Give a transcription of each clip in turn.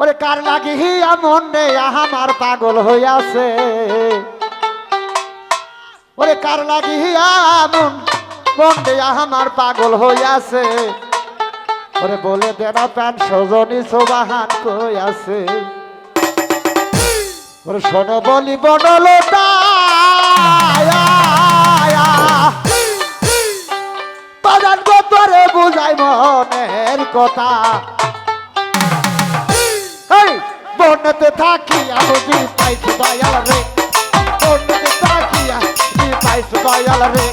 ওরে কার লাগি এমন রে আমার পাগল হইয়াছে। ওরে কার লাগি এমন মন রে আমার পাগল হইয়াছে। ওরে বলে দেনা প্যান সজনী সোবাহান কইয়াছে। ওরে শোনো বলি বনলতা বাজান তোরে বুঝাই মনের কথা। বনতে থাকিয়া বুঝি পাইছি দয়াল রে? বনতে থাকিয়া বুঝি পাইছি দয়াল রে?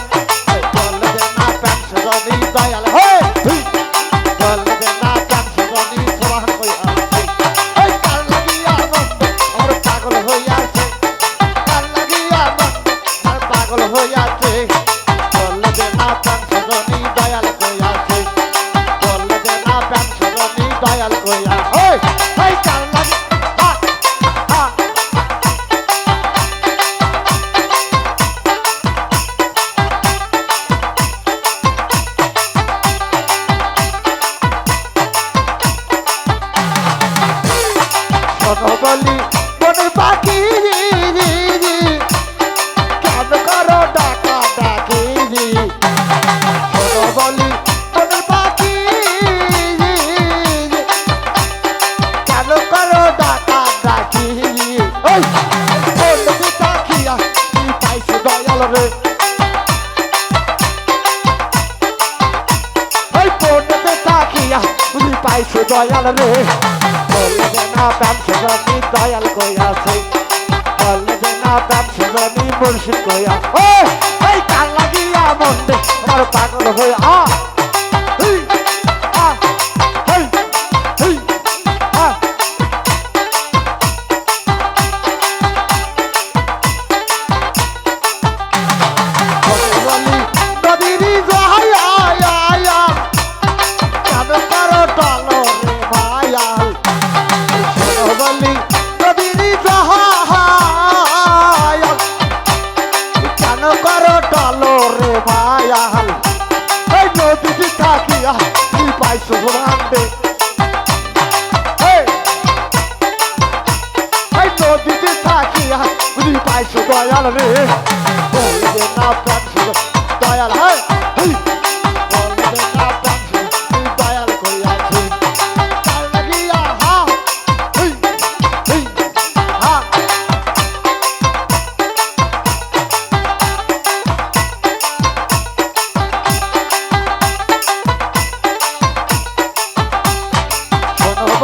তাকিয়া তুমি পাইছো দয়াল রে। বললে না প্যান সেজনী দয়াল কইয়াছে বললে যে না প্যান সেজনী মুর্শিদ কইয়া ও, এই কাল লাগিয়া মন্দে আমার পাগল হয়ে আ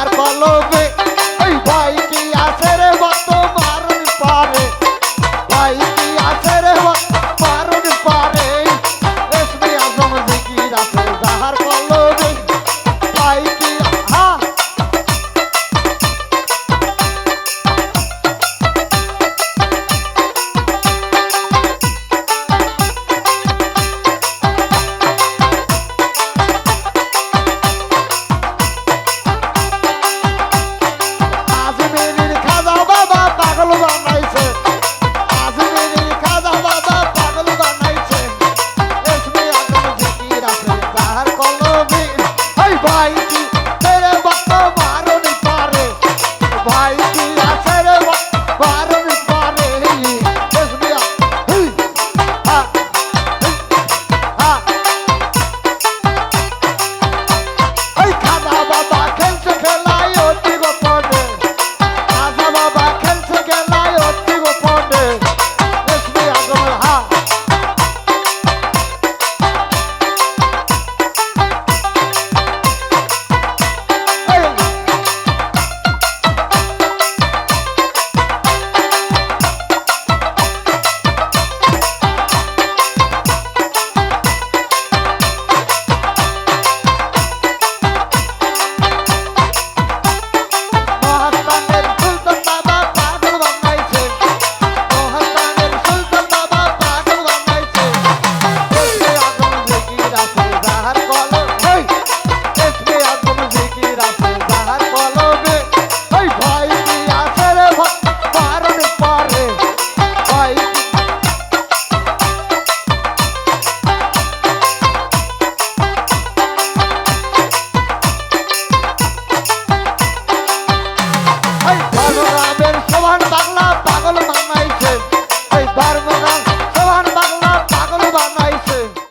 আর পলবে